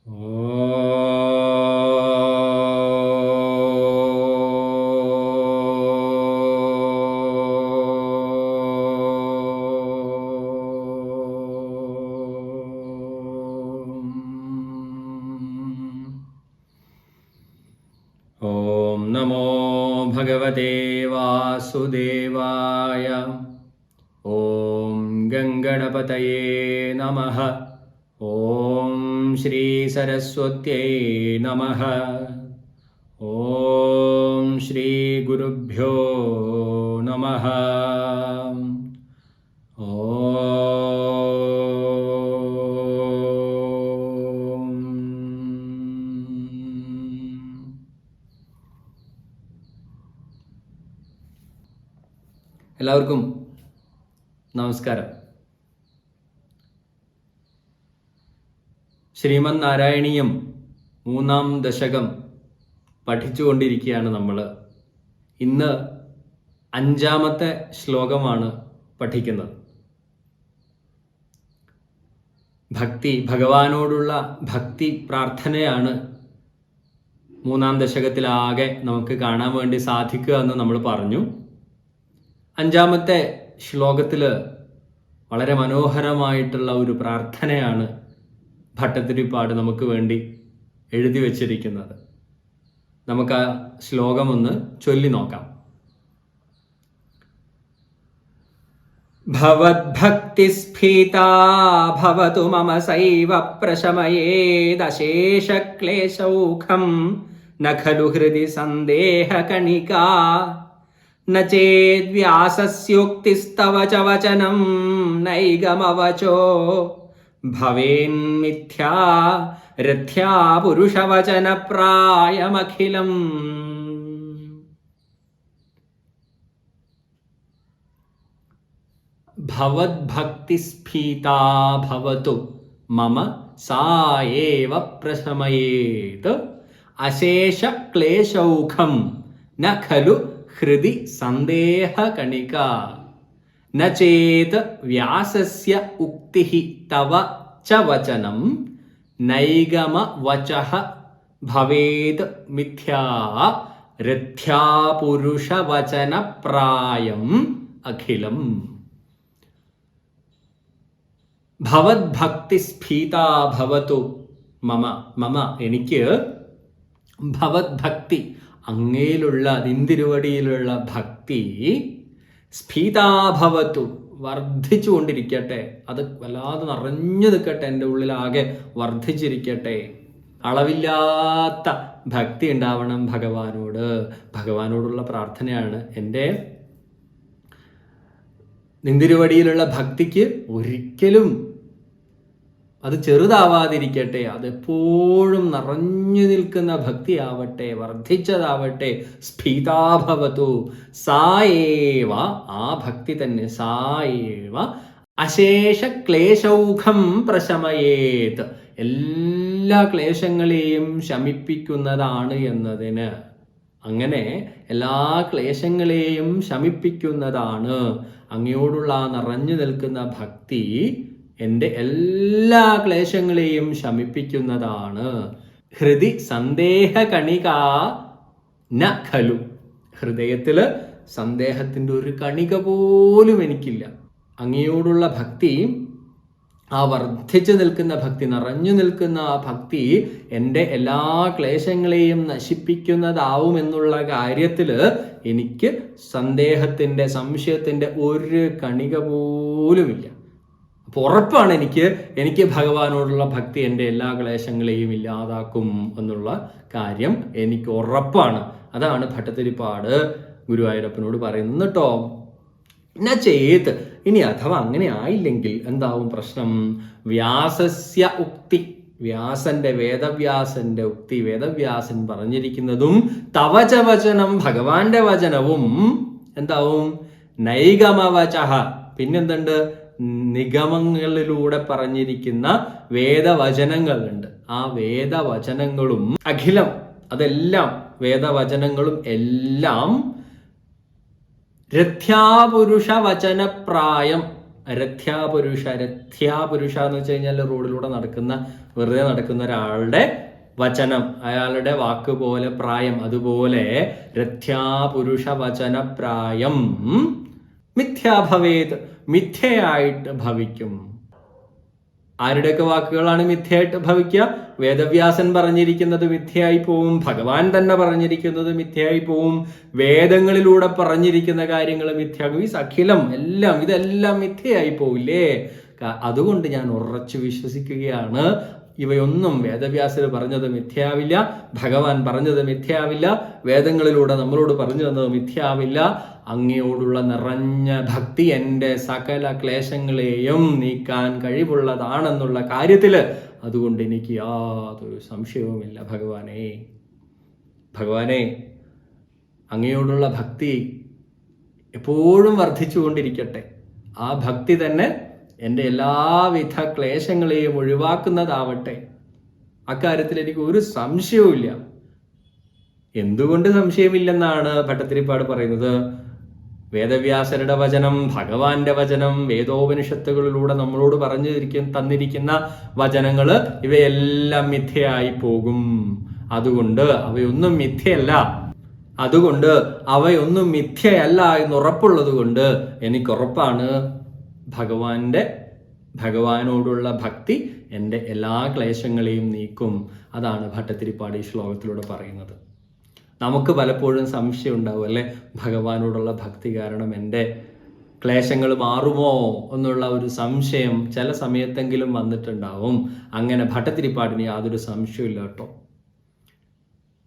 ॐ नमो भगवते वासुदेवाय। ॐ गङ्गणपतये नमः ఓం శ్రీ సరస్వత్యై నమ ఓం శ్రీ గురుభ్యో నమ എല്ലാവർക്കും നമസ്കാരം ശ്രീമന് നാരായണീയം മൂന്നാം ദശകം പഠിച്ചുകൊണ്ടിരിക്കുകയാണ് നമ്മൾ ഇന്ന് അഞ്ചാമത്തെ ശ്ലോകമാണ് പഠിക്കുന്നത്. ഭക്തി ഭഗവാനോടുള്ള ഭക്തി പ്രാർത്ഥനയാണ് മൂന്നാം ദശകത്തിലാകെ നമുക്ക് കാണാൻ വേണ്ടി സാധിക്കുക എന്ന് നമ്മൾ പറഞ്ഞു. അഞ്ചാമത്തെ ശ്ലോകത്തിൽ വളരെ മനോഹരമായിട്ടുള്ള ഒരു പ്രാർത്ഥനയാണ് ഭട്ടത്തിരിപ്പാട് നമുക്ക് വേണ്ടി എഴുതി വച്ചിരിക്കുന്നത് നമുക്ക് ആ ശ്ലോകം ഒന്ന് ചൊല്ലി നോക്കാം ഭവദ്ഭക്തിസ്ഫീതാ ഭവതു മമ സൈവ പ്രശമയേദശേഷക്ലേശൗഖം ന ഖലു ഹൃദി സന്ദേഹകണികാ न चेद्व्यासस्योक्तिस्तव च वचनं नैगमवचो భవేన్మిథ్యా రథ్యా పురుషవచన ప్రాయమఖిలం భవద్భక్తిస్ఫీతా భవతు మమ సా ఏవ ప్రశమయేత్ అశేష క్లేశౌఖం న ఖలు హృది సందేహ ന ചേത് വ്യാസസ്യ ഉക്തി തവ ച വചനം നൈഗമ വച ഭവേത് മിഥ്യാ രഥ്യാപുരുഷവചന പ്രായം അഖിലം. ഭവദ്ഭക്തി സ്ഫീതാ ഭവതു മമ മമ എനിക്ക് ഭവദ്ഭക്തി അങ്ങയിലുള്ള നിന്തിരുവടിയിലുള്ള ഭക്തി സ്ഫീതാഭവത്തു വർദ്ധിച്ചു കൊണ്ടിരിക്കട്ടെ അത് വല്ലാതെ നിറഞ്ഞു നിൽക്കട്ടെ എന്റെ ഉള്ളിലാകെ വർദ്ധിച്ചിരിക്കട്ടെ. അളവില്ലാത്ത ഭക്തി ഉണ്ടാവണം ഭഗവാനോട്. ഭഗവാനോടുള്ള പ്രാർത്ഥനയാണ് എന്റെ നിന്തിരുവടിയിലുള്ള ഭക്തിക്ക് ഒരിക്കലും അത് ചെറുതാവാതിരിക്കട്ടെ അതെപ്പോഴും നിറഞ്ഞു നിൽക്കുന്ന ഭക്തിയാവട്ടെ വർദ്ധിച്ചതാവട്ടെ സ്ഫീതാഭവതു സായേവ ആ ഭക്തി തന്നെ സായേവ അശേഷ ക്ലേശൗഖം പ്രശമയേത്. എല്ലാ ക്ലേശങ്ങളെയും ശമിപ്പിക്കുന്നതാണ് എന്നതിന്. അങ്ങനെ എല്ലാ ക്ലേശങ്ങളെയും ശമിപ്പിക്കുന്നതാണ്. അങ്ങയോടുള്ള നിറഞ്ഞു നിൽക്കുന്ന ഭക്തി എന്റെ എല്ലാ ക്ലേശങ്ങളെയും ശമിപ്പിക്കുന്നതാണ്. ഹൃദി സന്ദേഹകണിക ന ഖലു. ഹൃദയത്തിൽ സന്ദേഹത്തിന്റെ ഒരു കണിക പോലും എനിക്കില്ല. അങ്ങയോടുള്ള ഭക്തി ആ വർദ്ധിച്ചു നിൽക്കുന്ന ഭക്തി നിറഞ്ഞു നിൽക്കുന്ന ആ ഭക്തി എന്റെ എല്ലാ ക്ലേശങ്ങളെയും നശിപ്പിക്കുന്നതാവുമെന്നുള്ള കാര്യത്തിൽ എനിക്ക് സന്ദേഹത്തിന്റെ സംശയത്തിന്റെ ഒരു കണിക പോലുമില്ല. ഉറപ്പാണ് എനിക്ക് എനിക്ക് ഭഗവാനോടുള്ള ഭക്തി എന്റെ എല്ലാ ക്ലേശങ്ങളെയും ഇല്ലാതാക്കും എന്നുള്ള കാര്യം എനിക്ക് ഉറപ്പാണ്. അതാണ് ഭട്ടത്തിരിപ്പാട് ഗുരുവായൂരപ്പനോട് പറയുന്നത് കേട്ടോ എന്നാ ചെയ്ത്. ഇനി അഥവാ അങ്ങനെ ആയില്ലെങ്കിൽ എന്താവും പ്രശ്നം? വ്യാസസ്യ ഉക്തി. വ്യാസന്റെ വേദവ്യാസന്റെ ഉക്തി. വേദവ്യാസൻ പറഞ്ഞിരിക്കുന്നതും തവച വചനം ഭഗവാന്റെ വചനവും എന്താവും? നൈഗമവചഹ പിന്നെന്തുണ്ട്? നിഗമങ്ങളിലൂടെ പറഞ്ഞിരിക്കുന്ന വേദവചനങ്ങളുണ്ട്. ആ വേദവചനങ്ങളും അഖിലം അതെല്ലാം വേദവചനങ്ങളും എല്ലാം രഥ്യാപുരുഷ വചനപ്രായം രഥ്യാപുരുഷ രഥ്യാപുരുഷ എന്ന് വെച്ച് കഴിഞ്ഞാൽ റോഡിലൂടെ നടക്കുന്ന വെറുതെ നടക്കുന്ന ഒരാളുടെ വചനം അയാളുടെ വാക്ക് പോലെ പ്രായം അതുപോലെ രഥ്യാപുരുഷ വചന പ്രായം മിഥ്യാഭവേത് മിഥ്യയായിട്ട് ഭവിക്കും. ആരുടെയൊക്കെ വാക്കുകളാണ് മിഥ്യയായിട്ട് ഭവിക്കുക? വേദവ്യാസൻ പറഞ്ഞിരിക്കുന്നത് മിഥ്യയായി പോവും ഭഗവാൻ തന്നെ പറഞ്ഞിരിക്കുന്നത് മിഥ്യയായി പോവും വേദങ്ങളിലൂടെ പറഞ്ഞിരിക്കുന്ന കാര്യങ്ങൾ മിഥ്യാകും ഈ സഖിലം എല്ലാം ഇതെല്ലാം മിഥ്യയായി പോവില്ലേ? അതുകൊണ്ട് ഞാൻ ഉറച്ചു വിശ്വസിക്കുകയാണ്. ഇവയൊന്നും വേദവ്യാസർ പറഞ്ഞത് മിഥ്യാവില്ല ഭഗവാൻ പറഞ്ഞത് മിഥ്യാവില്ല വേദങ്ങളിലൂടെ നമ്മളോട് പറഞ്ഞു തന്നത് മിഥ്യാവില്ല. അങ്ങയോടുള്ള നിറഞ്ഞ ഭക്തി എന്റെ സകല ക്ലേശങ്ങളെയും നീക്കാൻ കഴിവുള്ളതാണെന്നുള്ള കാര്യത്തിൽ അതുകൊണ്ട് എനിക്ക് യാതൊരു സംശയവുമില്ല ഭഗവാനെ. ഭഗവാനെ അങ്ങയോടുള്ള ഭക്തി എപ്പോഴും വർദ്ധിച്ചുകൊണ്ടിരിക്കട്ടെ. ആ ഭക്തി തന്നെ എന്റെ എല്ലാവിധ ക്ലേശങ്ങളെയും ഒഴിവാക്കുന്നതാവട്ടെ. അക്കാര്യത്തിൽ എനിക്ക് ഒരു സംശയവുമില്ല. എന്തുകൊണ്ട് സംശയമില്ലെന്നാണ് ഭട്ടത്തിരിപ്പാട് പറയുന്നത്? വേദവ്യാസരുടെ വചനം ഭഗവാന്റെ വചനം വേദോപനിഷത്തുകളിലൂടെ നമ്മളോട് പറഞ്ഞു തന്നിരിക്കുന്ന വചനങ്ങൾ ഇവയെല്ലാം മിഥ്യയായി പോകും. അതുകൊണ്ട് അവയൊന്നും മിഥ്യയല്ല. അതുകൊണ്ട് അവയൊന്നും മിഥ്യയല്ല എന്ന് ഉറപ്പുള്ളത് കൊണ്ട് എനിക്കുറപ്പാണ് ഭഗവാന്റെ ഭഗവാനോടുള്ള ഭക്തി എന്റെ എല്ലാ ക്ലേശങ്ങളെയും നീക്കും. അതാണ് ഭട്ടത്തിരിപ്പാട് ഈ ശ്ലോകത്തിലൂടെ പറയുന്നത്. നമുക്ക് പലപ്പോഴും സംശയം ഉണ്ടാവും അല്ലെ? ഭഗവാനോടുള്ള ഭക്തി കാരണം എന്റെ ക്ലേശങ്ങൾ മാറുമോ എന്നുള്ള ഒരു സംശയം ചില സമയത്തെങ്കിലും വന്നിട്ടുണ്ടാവും. അങ്ങനെ ഭട്ടത്തിരിപ്പാടിന് യാതൊരു സംശയമില്ല കേട്ടോ.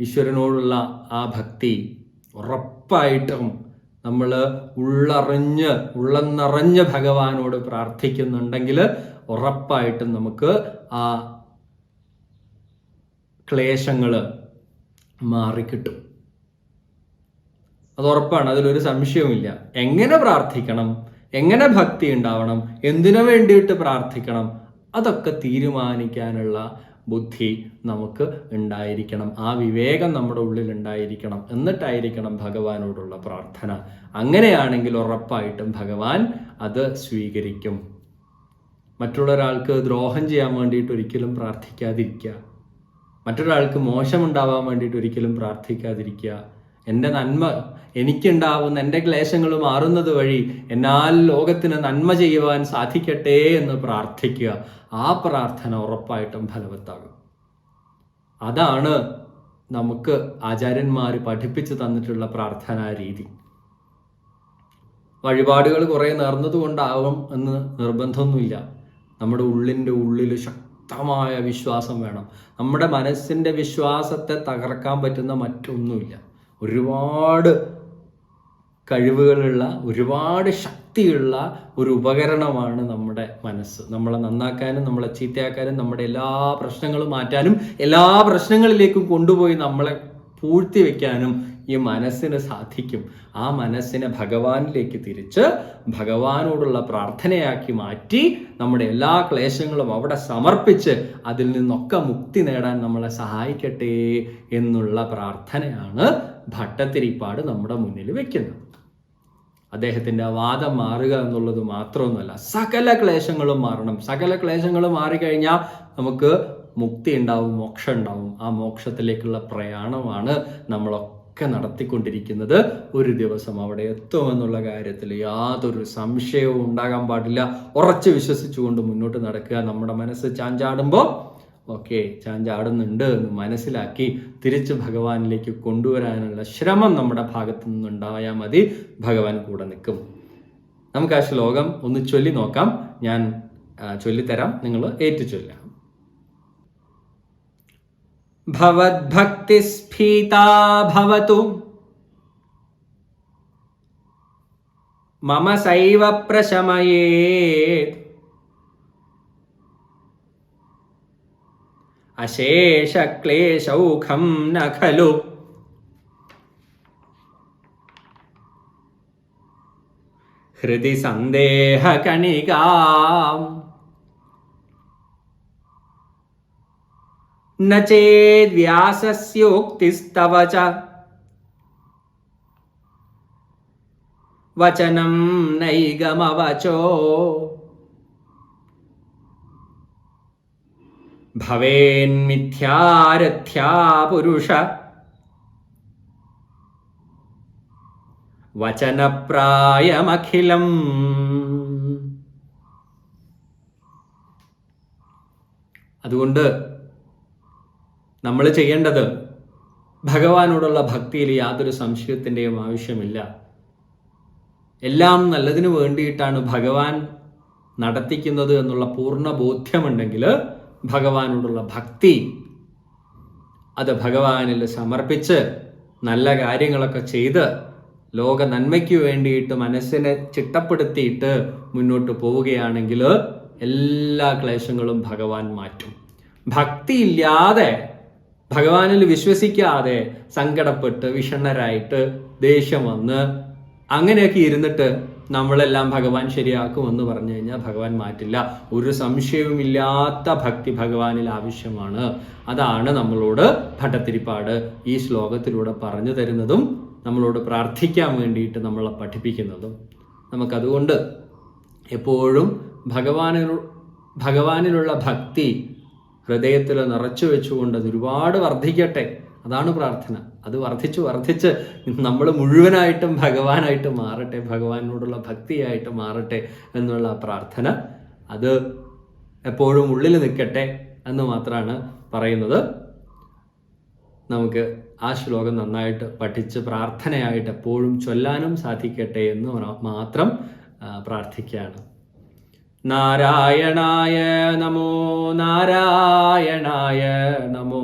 ഈശ്വരനോടുള്ള ആ ഭക്തി ഉറപ്പായിട്ടും നമ്മൾ ഉള്ളറിഞ്ഞ് ഉള്ളെന്നറിഞ്ഞ് ഭഗവാനോട് പ്രാർത്ഥിക്കുന്നുണ്ടെങ്കിൽ ഉറപ്പായിട്ടും നമുക്ക് ആ ക്ലേശങ്ങൾ മാറിക്കിട്ടും. അത് ഉറപ്പാണ് അതിലൊരു സംശയവുമില്ല. എങ്ങനെ പ്രാർത്ഥിക്കണം? എങ്ങനെ ഭക്തി ഉണ്ടാവണം? എന്തിനു വേണ്ടിയിട്ട് പ്രാർത്ഥിക്കണം? അതൊക്കെ തീരുമാനിക്കാനുള്ള ബുദ്ധി നമുക്ക് ഉണ്ടായിരിക്കണം. ആ വിവേകം നമ്മുടെ ഉള്ളിൽ ഉണ്ടായിരിക്കണം. എന്നിട്ടായിരിക്കണം ഭഗവാനോടുള്ള പ്രാർത്ഥന. അങ്ങനെയാണെങ്കിൽ ഉറപ്പായിട്ടും ഭഗവാൻ അത് സ്വീകരിക്കും. മറ്റുള്ളൊരാൾക്ക് ദ്രോഹം ചെയ്യാൻ വേണ്ടിയിട്ട് ഒരിക്കലും പ്രാർത്ഥിക്കാതിരിക്കുക. മറ്റൊരാൾക്ക് മോശമുണ്ടാവാൻ വേണ്ടിയിട്ട് ഒരിക്കലും പ്രാർത്ഥിക്കാതിരിക്കുക. എന്റെ നന്മ എനിക്കുണ്ടാവുന്ന എന്റെ ക്ലേശങ്ങൾ മാറുന്നത് വഴി എന്നാൽ ലോകത്തിന് നന്മ ചെയ്യുവാൻ സാധിക്കട്ടെ എന്ന് പ്രാർത്ഥിക്കുക. ആ പ്രാർത്ഥന ഉറപ്പായിട്ടും ഫലവത്താകും. അതാണ് നമുക്ക് ആചാര്യന്മാർ പഠിപ്പിച്ചു തന്നിട്ടുള്ള പ്രാർത്ഥനാ രീതി. വഴിപാടുകൾ കുറേ നേർന്നതുകൊണ്ടാവും എന്ന് നിർബന്ധമൊന്നുമില്ല. നമ്മുടെ ഉള്ളിന്റെ ഉള്ളിൽ ശക്തമായ വിശ്വാസം വേണം. നമ്മുടെ മനസ്സിന്റെ വിശ്വാസത്തെ തകർക്കാൻ പറ്റുന്ന മറ്റൊന്നുമില്ല. ഒരുപാട് കഴിവുകളുള്ള ഒരുപാട് ശക്തിയുള്ള ഒരു ഉപകരണമാണ് നമ്മുടെ മനസ്സ്. നമ്മളെ നന്നാക്കാനും നമ്മളെ ചീത്തയാക്കാനും നമ്മുടെ എല്ലാ പ്രശ്നങ്ങളും മാറ്റാനും എല്ലാ പ്രശ്നങ്ങളിലേക്കും കൊണ്ടുപോയി നമ്മളെ പൂഴ്ത്തി വെക്കാനും ഈ മനസ്സിന് സാധിക്കും. ആ മനസ്സിനെ ഭഗവാനിലേക്ക് തിരിച്ച് ഭഗവാനോടുള്ള പ്രാർത്ഥനയാക്കി മാറ്റി നമ്മുടെ എല്ലാ ക്ലേശങ്ങളും അവിടെ സമർപ്പിച്ച് അതിൽ നിന്നൊക്കെ മുക്തി നേടാൻ നമ്മളെ സഹായിക്കട്ടെ എന്നുള്ള പ്രാർത്ഥനയാണ് ഭട്ടത്തിരിപ്പാട് നമ്മുടെ മുന്നിൽ വെക്കുന്നത്. അദ്ദേഹത്തിന്റെ വാദം മാറുക എന്നുള്ളത് മാത്രമൊന്നുമല്ല. സകല ക്ലേശങ്ങളും മാറണം. സകല ക്ലേശങ്ങളും മാറിക്കഴിഞ്ഞാൽ നമുക്ക് മുക്തി ഉണ്ടാവും മോക്ഷം ഉണ്ടാവും. ആ മോക്ഷത്തിലേക്കുള്ള പ്രയാണമാണ് നമ്മളൊക്കെ നടത്തിക്കൊണ്ടിരിക്കുന്നത്. ഒരു ദിവസം അവിടെ എത്തുമെന്നുള്ള കാര്യത്തിൽ യാതൊരു സംശയവും ഉണ്ടാകാൻ പാടില്ല. ഉറച്ച് വിശ്വസിച്ചുകൊണ്ട് മുന്നോട്ട് നടക്കുക. നമ്മുടെ മനസ്സ് ചാഞ്ചാടുമ്പോൾ ഓക്കെ ചാഞ്ചാടുന്നുണ്ട് എന്ന് മനസ്സിലാക്കി തിരിച്ച് ഭഗവാനിലേക്ക് കൊണ്ടുവരാനുള്ള ശ്രമം നമ്മുടെ ഭാഗത്തു നിന്നുണ്ടായാൽ മതി. ഭഗവാൻ കൂടെ നിൽക്കും. നമുക്ക് ആ ശ്ലോകം ഒന്ന് ചൊല്ലി നോക്കാം. ഞാൻ ചൊല്ലിത്തരാം. നിങ്ങൾ ഏറ്റു ചൊല്ലാം. ഭവതു. മമ സൈവ പ്രശമയേത്. अशेषक्लेशौखं न खलु। हृदि सन्देहकणिकाम् न चेद्व्यासस्योक्तिस्तव च। वचनं नैगमवचो। ഭവേന്മിഥ്യാരഥ്യാ പുരുഷ. വചനപ്രായമഖിലം. അതുകൊണ്ട് നമ്മൾ ചെയ്യേണ്ടത് ഭഗവാനോടുള്ള ഭക്തിയിൽ യാതൊരു സംശയത്തിന്റെയും ആവശ്യമില്ല. എല്ലാം നല്ലതിനു വേണ്ടിയിട്ടാണ് ഭഗവാൻ നടത്തിക്കുന്നത് എന്നുള്ള പൂർണ ബോധ്യമുണ്ടെങ്കിൽ ഭഗവാനോടുള്ള ഭക്തി അത് ഭഗവാനിൽ സമർപ്പിച്ച് നല്ല കാര്യങ്ങളൊക്കെ ചെയ്ത് ലോക നന്മയ്ക്ക് വേണ്ടിയിട്ട് മനസ്സിനെ ചിട്ടപ്പെടുത്തിയിട്ട് മുന്നോട്ട് പോവുകയാണെങ്കിൽ എല്ലാ ക്ലേശങ്ങളും ഭഗവാൻ മാറ്റും. ഭക്തി ഇല്ലാതെ ഭഗവാനിൽ വിശ്വസിക്കാതെ സങ്കടപ്പെട്ട് വിഷണ്ണരായിട്ട് ദേഷ്യം വന്ന് അങ്ങനെയൊക്കെ ഇരുന്നിട്ട് നമ്മളെല്ലാം ഭഗവാൻ ശരിയാക്കുമെന്ന് പറഞ്ഞു കഴിഞ്ഞാൽ ഭഗവാൻ മാറ്റില്ല. ഒരു സംശയവുമില്ലാത്ത ഭക്തി ഭഗവാനിൽ ആവശ്യമാണ്. അതാണ് നമ്മളോട് ഭട്ടത്തിരിപ്പാട് ഈ ശ്ലോകത്തിലൂടെ പറഞ്ഞു തരുന്നതും നമ്മളോട് പ്രാർത്ഥിക്കാൻ വേണ്ടിയിട്ട് നമ്മളെ പഠിപ്പിക്കുന്നതും. നമുക്കതുകൊണ്ട് എപ്പോഴും ഭഗവാനിൽ ഭഗവാനിലുള്ള ഭക്തി ഹൃദയത്തിൽ നിറച്ചു വെച്ചുകൊണ്ട് അത് ഒരുപാട് വർദ്ധിക്കട്ടെ. അതാണ് പ്രാർത്ഥന. അത് വർദ്ധിച്ച് വർദ്ധിച്ച് നമ്മൾ മുഴുവനായിട്ടും ഭഗവാനായിട്ട് മാറട്ടെ ഭഗവാനോടുള്ള ഭക്തിയായിട്ട് മാറട്ടെ എന്നുള്ള പ്രാർത്ഥന അത് എപ്പോഴും ഉള്ളിൽ നിൽക്കട്ടെ എന്ന് മാത്രമാണ് പറയുന്നത്. നമുക്ക് ആ ശ്ലോകം നന്നായിട്ട് പഠിച്ച് പ്രാർത്ഥനയായിട്ട് എപ്പോഴും ചൊല്ലാനും സാധിക്കട്ടെ എന്ന് മാത്രം പ്രാർത്ഥിക്കുകയാണ്. നാരായണായ നമോ നാരായണായ നമോ